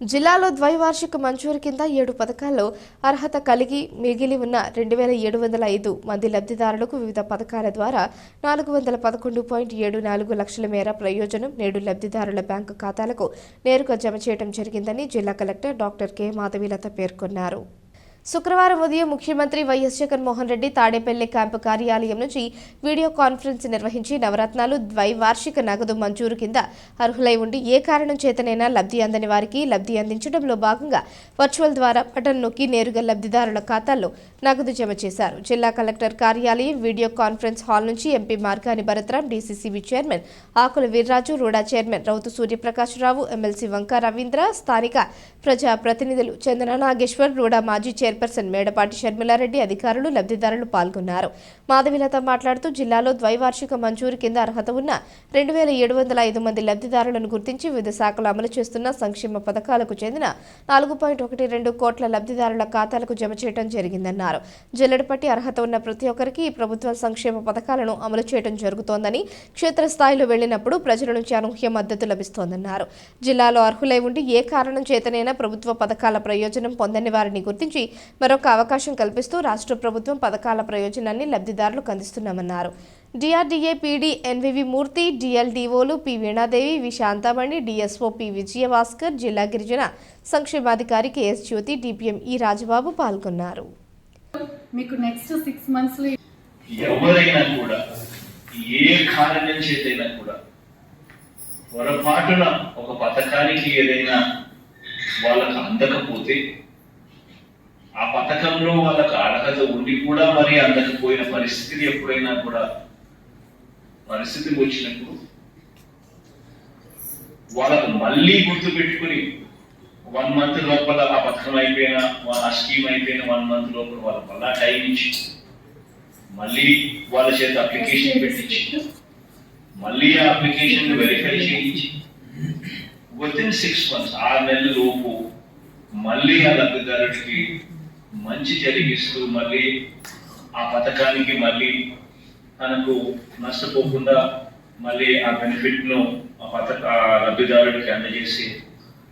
జిల్లాలో ద్వైవార్షిక మంజూరు కింద ఏడు పథకాల్లో అర్హత కలిగి మిగిలి ఉన్న రెండు వేల ఏడు వందల ఐదు మంది లబ్ధిదారులకు వివిధ పథకాల ద్వారా నాలుగు వందల పదకొండు పాయింట్ ఏడు నాలుగు లక్షల మేర ప్రయోజనం నేడు లబ్ధిదారుల బ్యాంకు ఖాతాలకు నేరుగా జమ చేయడం జరిగిందని జిల్లా కలెక్టర్ డాక్టర్ కె. మాధవీలత పేర్కొన్నారు. శుక్రవారం ఉదయం ముఖ్యమంత్రి వైఎస్ జగన్మోహన్ రెడ్డి తాడేపల్లి క్యాంపు కార్యాలయం నుంచి వీడియో కాన్ఫరెన్స్ నిర్వహించి నవరత్నాలు ద్వైవార్షిక నగదు మంజూరు కింద అర్హులై ఉండి ఏ కారణం చేతనైనా లబ్ధి అందని వారికి లబ్ధి అందించడంలో భాగంగా వర్చువల్ ద్వారా బటన్ నొక్కి నేరుగా లబ్ధిదారుల ఖాతాల్లో నగదు జమ చేశారు. జిల్లా కలెక్టర్ కార్యాలయం వీడియో కాన్ఫరెన్స్ హాల్ నుంచి MP Margani Bharatram DCCB chairman Akula Veerraju RUDA chairman Rowthu Suryaprakashrao MLC Vanka Ravindra స్థానిక ప్రజా ప్రతినిధులు చందన నాగేశ్వర్ రూడా మాజీ చైర్పర్సన్ మేడపాటి షర్మిలారెడ్డి అధికారులు లబ్ధిదారులు పాల్గొన్నారు. మాధవిలత మాట్లాడుతూ జిల్లాలో ద్వైవార్షిక మంజూరు కింద అర్హత ఉన్న రెండు వేల ఏడు వందల ఐదు మంది లబ్ధిదారులను గుర్తించి వివిధ శాఖలు అమలు చేస్తున్న సంక్షేమ పథకాలకు చెందిన నాలుగు పాయింట్ ఒకటి రెండు కోట్ల లబ్ధిదారుల ఖాతాలకు జమ చేయడం జరిగిందన్నారు. జల్లెడపట్టి అర్హత ఉన్న ప్రతి ఒక్కరికి ఈ ప్రభుత్వ సంక్షేమ పథకాలను అమలు చేయడం జరుగుతోందని క్షేత్రస్థాయిలో వెళ్ళినప్పుడు ప్రజల నుంచి అనూహ్య మద్దతు లభిస్తోందన్నారు. జిల్లాలో అర్హులై ఉండి ఏ కారణం చేతనైనా ప్రభుత్వ పథకాల ప్రయోజనం పొందని వారిని గుర్తించి మరొక అవకాశం కల్పిస్తూ రాష్ట్ర ప్రభుత్వం పథకాల ప్రయోజనాన్ని లబ్ధిదారులకు అందిస్తున్నామన్నారు. DRDA PD NVV Murthy డిఎల్డీఓలు P Veenadevi V Shantamani DSO P Vijayabhaskar జిల్లా గిరిజన సంక్షేమాధికారి కెఎస్ జ్యోతి డిపిఎం ఈ రాజబాబు పాల్గొన్నారు. మీకు నెక్స్ట్ సిక్స్ మంత్స్లో ఎవరైనా కూడా ఏ కారణం చేతైనా కూడా పొరపాటున ఒక పథకానికి ఏదైనా వాళ్ళకు అందకపోతే ఆ పథకంలో వాళ్ళకు అర్హత ఉండి కూడా మరి అందకపోయిన పరిస్థితి ఎప్పుడైనా కూడా పరిస్థితి వచ్చినప్పుడు వాళ్ళకు మళ్ళీ గుర్తు పెట్టుకుని వన్ మంత్ లోపల ఆ పథకం అయిపోయిన ఆ స్కీమ్ అయిపోయిన వన్ మంత్ లోపల వాళ్ళకి మళ్ళా టైం ఇచ్చి మళ్ళీ వాళ్ళ చేత అప్లికేషన్ పెట్టించి మళ్ళీ ఆ అప్లికేషన్ వెరిఫై చేయించి విత్ ఇన్ సిక్స్ మంత్స్ ఆరు నెలల లోపు మళ్ళీ ఆ లబ్ధిదారుడికి మంచి జరిగిస్తూ మళ్ళీ ఆ పథకానికి మళ్ళీ తనకు నష్టపోకుండా మళ్ళీ ఆ బెనిఫిట్ను ఆ పథక ఆ లబ్ధిదారుడికి అందజేసి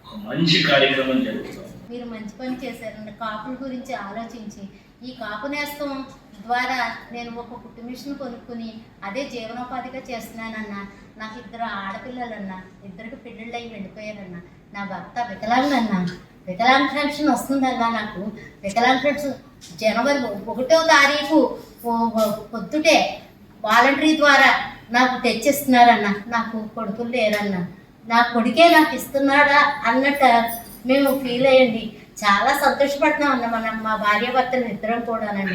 ఒక మంచి కార్యక్రమం జరుగుతుంది. మీరు మంచి పని చేశారండి. కాపుల గురించి ఆలోచించి ఈ కాపు నేస్తం ద్వారా నేను ఒక మిషన్ కొనుక్కుని అదే జీవనోపాధిగా చేస్తున్నానన్న నాకు ఇద్దరు ఆడపిల్లలన్న ఇద్దరికి పెళ్ళిళ్ళు అయి వెళ్ళిపోయారన్న నా భర్త వికలాంగన్న వికలాంగ్ పెన్షన్ వస్తుందన్నా నాకు. వికలాంగ్ పెన్షన్ జనవరి ఒకటో తారీఖు పొద్దుటే వాలంటరీ ద్వారా నాకు తెచ్చిస్తున్నారన్న. నాకు కొడుకులు లేరన్న. నా కొడుకే నాకు ఇస్తున్నాడా అన్నట్టు మేము ఫీల్ అయ్యండి. చాలా సంతోషపడుతున్నాం అన్న మన మా భార్య భర్తలు ఇద్దరం కూడానండి.